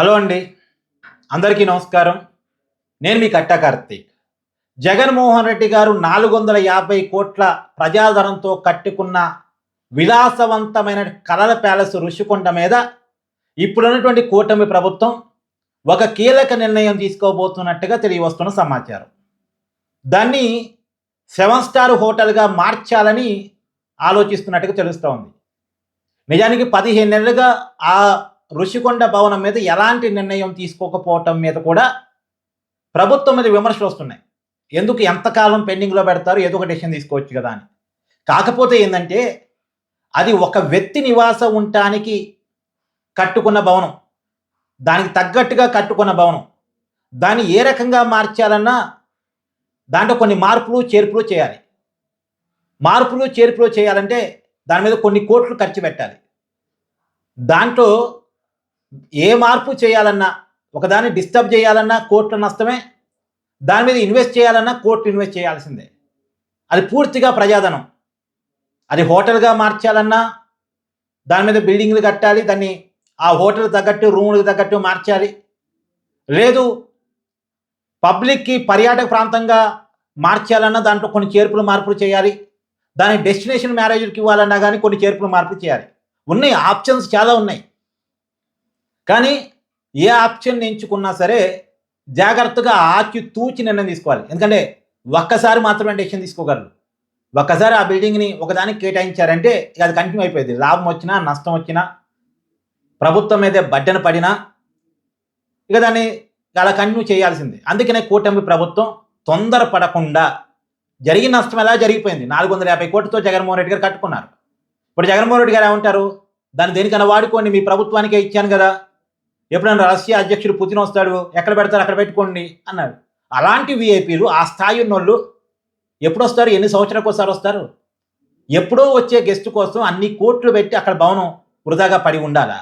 Hello అండి. అందరికీ నమస్కారం. నేను మీ కట్టా కార్తీక్. జగన్మోహన్ రెడ్డి గారు నాలుగు వందల యాభై కోట్ల ప్రజాధనంతో కట్టుకున్న విలాసవంతమైన కలల ప్యాలెస్ ఋషికొండ మీద ఇప్పుడున్నటువంటి కూటమి ప్రభుత్వం ఒక కీలక నిర్ణయం తీసుకోబోతున్నట్టుగా తెలియవస్తున్న సమాచారం. దాన్ని సెవెన్ స్టార్ హోటల్గా మార్చాలని ఆలోచిస్తున్నట్టుగా తెలుస్తోంది. నిజానికి పదిహేను నెలలుగా ఆ ఋషికొండ భవనం మీద ఎలాంటి నిర్ణయం తీసుకోకపోవటం మీద కూడా ప్రభుత్వం మీద విమర్శలు వస్తున్నాయి. ఎందుకు ఎంతకాలం పెండింగ్లో పెడతారు? ఏదో ఒక డెసిషన్ తీసుకోవచ్చు కదా అని. కాకపోతే ఏంటంటే అది ఒక వ్యక్తి నివాసం ఉండటానికి కట్టుకున్న భవనం. దానికి తగ్గట్టుగా కట్టుకున్న భవనం. దాన్ని ఏ రకంగా మార్చాలన్నా దాంట్లో కొన్ని మార్పులు చేర్పులు చేయాలి. మార్పులు చేర్పులు చేయాలంటే దాని మీద కొన్ని కోట్లు ఖర్చు పెట్టాలి. దాంట్లో ఏ మార్పు చేయాలన్నా ఒకదాన్ని డిస్టర్బ్ చేయాలన్నా కోర్టుల నష్టమే దాని మీద ఇన్వెస్ట్ చేయాలన్నా కోర్టు ఇన్వెస్ట్ చేయాల్సిందే. అది పూర్తిగా ప్రజాధనం. అది హోటల్గా మార్చాలన్నా దాని మీద బిల్డింగ్లు కట్టాలి దాన్ని ఆ హోటల్ తగ్గట్టు రూములకు తగ్గట్టు మార్చాలి. లేదు పబ్లిక్కి పర్యాటక ప్రాంతంగా మార్చాలన్నా దాంట్లో కొన్ని చేర్పులు మార్పులు చేయాలి. దాని డెస్టినేషన్ మ్యారేజ్కి ఇవ్వాలన్నా కానీ కొన్ని చేర్పులు మార్పులు చేయాలి. ఉన్నాయి ఆప్షన్స్ చాలా ఉన్నాయి. కానీ ఏ ఆప్షన్ ఎంచుకున్నా సరే జాగ్రత్తగా ఆకి తూచి నిర్ణయం తీసుకోవాలి. ఎందుకంటే ఒక్కసారి మాత్రమే డెసిషన్ తీసుకోగలరు. ఒక్కసారి ఆ బిల్డింగ్ని ఒకదానికి కేటాయించారంటే ఇక అది కంటిన్యూ అయిపోయింది. లాభం వచ్చినా నష్టం వచ్చినా ప్రభుత్వం మీదే బడ్డన పడినా ఇక దాన్ని అలా కంటిన్యూ చేయాల్సిందే. అందుకనే కూటమి ప్రభుత్వం తొందరపడకుండా జరిగిన నష్టం ఎలా జరిగిపోయింది? నాలుగు వందల యాభై కోట్లతో జగన్మోహన్ రెడ్డి గారు కట్టుకున్నారు. ఇప్పుడు జగన్మోహన్ రెడ్డి గారు ఏమంటారు? దాన్ని దేనికైనా వాడుకోండి మీ ప్రభుత్వానికే ఇచ్చాను కదా. ఎప్పుడైనా రష్యా అధ్యక్షుడు పుతిన్ వస్తాడు ఎక్కడ పెడతారు అక్కడ పెట్టుకోండి అన్నాడు. అలాంటి విఐపీలు ఆ స్థాయి ఉన్నోళ్ళు ఎప్పుడు వస్తారు ఎన్ని సంవత్సరాలకు ఒకసారి వస్తారు? ఎప్పుడో వచ్చే గెస్ట్ కోసం అన్ని కోట్లు పెట్టి అక్కడ భవనం వృధాగా పడి ఉండాలా?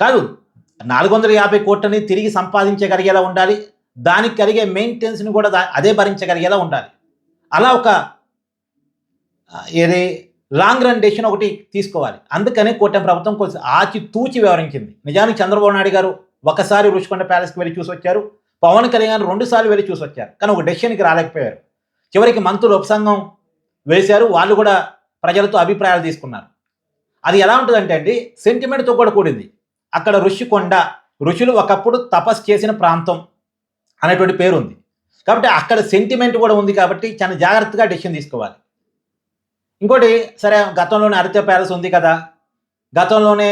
కాదు నాలుగు వందల యాభై కోట్లని తిరిగి సంపాదించగలిగేలా ఉండాలి. దానికి కలిగే మెయింటెనెన్స్ని కూడా అదే భరించగలిగేలా ఉండాలి. అలా ఒక ఏది లాంగ్ రన్ డెసిషన్ ఒకటి తీసుకోవాలి. అందుకని కూటమి ప్రభుత్వం కొంచెం ఆచి తూచి వ్యవహరించింది. నిజానికి చంద్రబాబు నాయుడు గారు ఒకసారి రుషికొండ ప్యాలెస్కి వెళ్ళి చూసి వచ్చారు పవన్ కళ్యాణ్ రెండు సార్లు వెళ్ళి చూసి వచ్చారు కానీ ఒక డెసిషన్కి రాలేకపోయారు. చివరికి మంత్రులు ఉపసంగం వేశారు. వాళ్ళు కూడా ప్రజలతో అభిప్రాయాలు తీసుకున్నారు. అది ఎలా ఉంటుందంటే అండి సెంటిమెంట్తో కూడా కూడింది. అక్కడ ఋషికొండ ఋషులు ఒకప్పుడు తపస్సు చేసిన ప్రాంతం అనేటువంటి పేరు ఉంది కాబట్టి అక్కడ సెంటిమెంట్ కూడా ఉంది కాబట్టి చాలా జాగ్రత్తగా డెసిషన్ తీసుకోవాలి. ఇంకోటి సరే గతంలోనే అరిత్య ప్యాలెస్ ఉంది కదా. గతంలోనే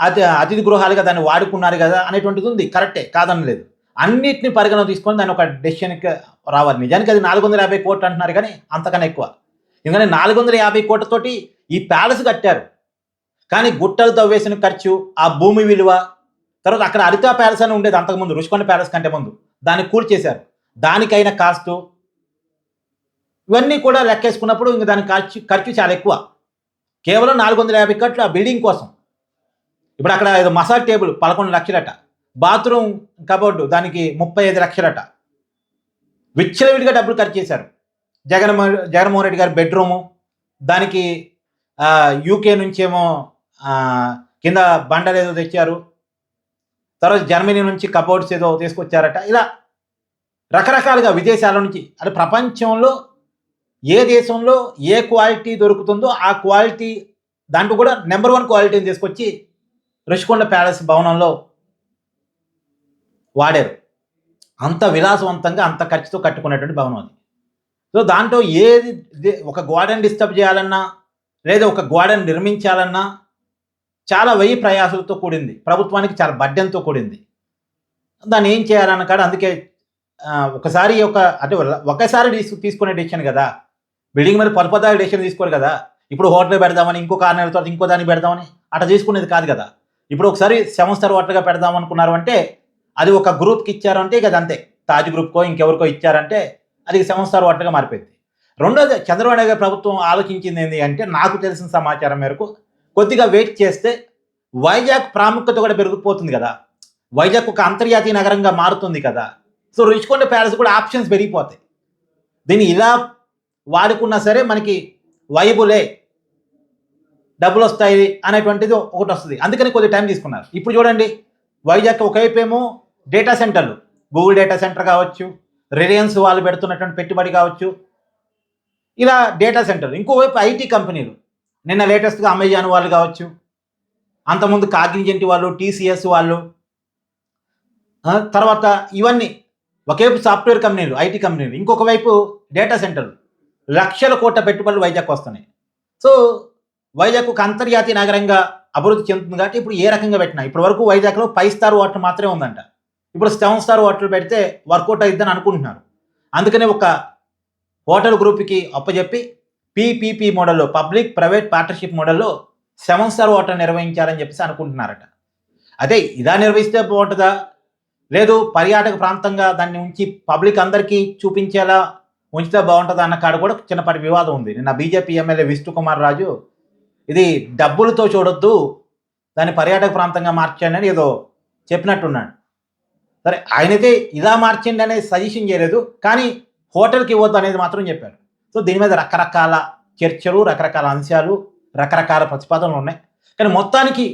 అతి అతిథి గృహాలుగా దాన్ని వాడుకున్నారు కదా అనేటువంటిది ఉంది. కరెక్టే కాదనలేదు. అన్నిటిని పరిగణన తీసుకొని దాన్ని ఒక డెసిషన్కి రావాలి. నిజానికి అది నాలుగు వందల యాభై కోట్లు అంటున్నారు కానీ అంతకన్నా ఎక్కువ. ఎందుకంటే నాలుగు వందల యాభై కోట్లతోటి ఈ ప్యాలెస్ కట్టారు. కానీ గుట్టలు తవ్వేసిన ఖర్చు ఆ భూమి విలువ తర్వాత అక్కడ అరితా ప్యాలెస్ అని ఉండేది అంతకుముందు రుషికొండ ప్యాలెస్ కంటే ముందు. దాన్ని కూల్చేశారు. దానికైన కాస్టు ఇవన్నీ కూడా లెక్కేసుకున్నప్పుడు ఇంక దాని ఖర్చు ఖర్చు చాలా ఎక్కువ. కేవలం నాలుగు వందల యాభై కట్లు ఆ బిల్డింగ్ కోసం. ఇప్పుడు అక్కడ ఏదో మసాజ్ టేబుల్ పదకొండు లక్షలట. బాత్రూమ్ కబోర్డు దానికి ముప్పై ఐదు లక్షలట. విచ్చలవిడిగా డబ్బులు ఖర్చు చేశారు. జగన్మో జగన్మోహన్ రెడ్డి గారి బెడ్రూము దానికి యూకే నుంచేమో కింద బండలు ఏదో తెచ్చారు. తర్వాత జర్మనీ నుంచి కబోర్డ్స్ ఏదో తీసుకొచ్చారట. ఇలా రకరకాలుగా విదేశాల నుంచి అంటే ప్రపంచంలో ఏ దేశంలో ఏ క్వాలిటీ దొరుకుతుందో ఆ క్వాలిటీ దాంట్లో కూడా నెంబర్ వన్ క్వాలిటీని తీసుకొచ్చి రుషికొండ ప్యాలెస్ భవనంలో వాడారు. అంత విలాసవంతంగా అంత ఖర్చుతో కట్టుకున్నటువంటి భవనం అది. సో దాంట్లో ఏది ఒక గోడని డిస్టర్బ్ చేయాలన్నా లేదా ఒక గోడని నిర్మించాలన్నా చాలా వెయ్యి ప్రయాసాలతో కూడింది. ప్రభుత్వానికి చాలా బడ్డెంతో కూడింది. దాన్ని ఏం చేయాలన్న కాడ అందుకే ఒకసారి ఒక అంటే ఒకసారి తీసుకునే డిసిషన్ కదా. బిల్డింగ్ మీద పలుపదా డెసిషన్ తీసుకోరు కదా. ఇప్పుడు హోటల్ పెడదామని ఇంకో కార్ తర్వాత ఇంకో దాన్ని పెడదామని అట్లా తీసుకునేది కాదు కదా. ఇప్పుడు ఒకసారి సెవెన్ స్టార్ హోటల్గా పెడదాం అనుకున్నారు అంటే అది ఒక గ్రూప్కి ఇచ్చారంటే ఇక అంతే. తాజ్ గ్రూప్కో ఇంకెవరికో ఇచ్చారంటే అది సెవెన్ స్టార్ హోటల్గా మారిపోయింది. రెండోది చంద్రబాబు నాయుడు ప్రభుత్వం ఆలోచించింది ఏంటి అంటే నాకు తెలిసిన సమాచారం మేరకు కొద్దిగా వెయిట్ చేస్తే వైజాగ్ ప్రాముఖ్యత కూడా పెరిగిపోతుంది కదా. వైజాగ్ ఒక అంతర్జాతీయ నగరంగా మారుతుంది కదా. సో రుచికొండ ప్యాలెస్ కూడా ఆప్షన్స్ పెరిగిపోతాయి. దీన్ని ఇలా వాడుకున్నా సరే మనకి వైబులే డబ్బులు వస్తాయి అనేటువంటిది ఒకటి వస్తుంది. అందుకని కొద్ది టైం తీసుకున్నారు. ఇప్పుడు చూడండి వైజాగ్ ఒకవైపు ఏమో డేటా సెంటర్లు గూగుల్ డేటా సెంటర్ కావచ్చు రిలయన్స్ వాళ్ళు పెడుతున్నటువంటి పెట్టుబడి కావచ్చు. ఇలా డేటా సెంటర్ ఇంకోవైపు ఐటీ కంపెనీలు. నిన్న లేటెస్ట్గా అమెజాన్ వాళ్ళు కావచ్చు. అంతకుముందు కాగ్నిజెంట్ వాళ్ళు టీసీఎస్ వాళ్ళు. తర్వాత ఇవన్నీ ఒకవైపు సాఫ్ట్వేర్ కంపెనీలు ఐటీ కంపెనీలు. ఇంకొక వైపు డేటా సెంటర్లు లక్షల కోట్ల పెట్టుబడులు వైజాగ్ వస్తున్నాయి. సో వైజాగ్ ఒక అంతర్జాతీయ నగరంగా అభివృద్ధి చెందుతుంది కాబట్టి ఇప్పుడు ఏ రకంగా పెట్టినా ఇప్పటి వరకు వైజాగ్లో ఫైవ్ స్టార్ హోటల్ మాత్రమే ఉందంట. ఇప్పుడు సెవెన్ స్టార్ హోటల్ పెడితే వర్కౌట్ అయిద్దని అనుకుంటున్నారు. అందుకనే ఒక హోటల్ గ్రూప్కి అప్పచెప్పి పీపీపీ మోడల్లో పబ్లిక్ ప్రైవేట్ పార్ట్నర్షిప్ మోడల్లో సెవెన్ స్టార్ హోటల్ నిర్వహించాలని చెప్పేసి అనుకుంటున్నారట. అదే ఇదా నిర్వహిస్తే బాగుంటుందా? లేదు పర్యాటక ప్రాంతంగా దాన్ని ఉంచి పబ్లిక్ అందరికీ చూపించేలా ఉంచితే బాగుంటుంది అన్న కాడ కూడా చిన్నపాటి వివాదం ఉంది. నిన్న బీజేపీ ఎమ్మెల్యే విష్ణు కుమార్ రాజు ఇది డబ్బులతో చూడొద్దు దాన్ని పర్యాటక ప్రాంతంగా మార్చండి అని ఏదో చెప్పినట్టున్నాడు. సరే ఆయనైతే ఇలా మార్చండి అనేది సజెషన్ చేయలేదు కానీ హోటల్కి ఇవ్వద్దు అనేది మాత్రం చెప్పారు. సో దీని మీద రకరకాల చర్చలు రకరకాల అంశాలు రకరకాల ప్రతిపాదనలు ఉన్నాయి. కానీ మొత్తానికి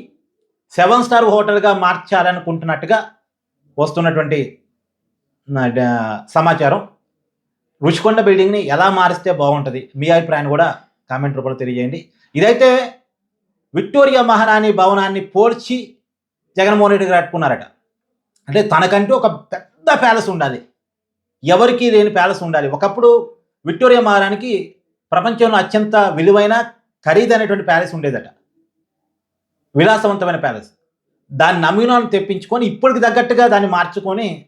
సెవెన్ స్టార్ హోటల్గా మార్చాలనుకుంటున్నట్టుగా వస్తున్నటువంటి సమాచారం. రుచికొండ బిల్డింగ్ని ఎలా మారిస్తే బాగుంటుంది? మీ అభిప్రాయాన్ని కూడా కామెంట్ రూపంలో తెలియజేయండి. ఇదైతే విక్టోరియా మహారాణి భవనాన్ని పోల్చి జగన్మోహన్ రెడ్డి గారు కట్టుకున్నారట. అంటే తనకంటూ ఒక పెద్ద ప్యాలెస్ ఉండాలి. ఎవరికి లేని ప్యాలెస్ ఉండాలి. ఒకప్పుడు విక్టోరియా మహారాణికి ప్రపంచంలో అత్యంత విలువైన ఖరీదైనటువంటి ప్యాలెస్ ఉండేదట. విలాసవంతమైన ప్యాలెస్. దాని నమూనాను తెప్పించుకొని ఇప్పటికి తగ్గట్టుగా దాన్ని మార్చుకొని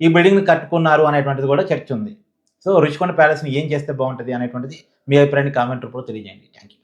ఈ బిల్డింగ్ని కట్టుకున్నారు అనేటువంటిది కూడా చర్చ ఉంది. సో రుచికొండ ప్యాలెస్ని ఏం చేస్తే బాగుంటుంది అనేటువంటిది మీ అభిప్రాయాన్ని కామెంట్ రూపంలో తెలియజేయండి. Thank you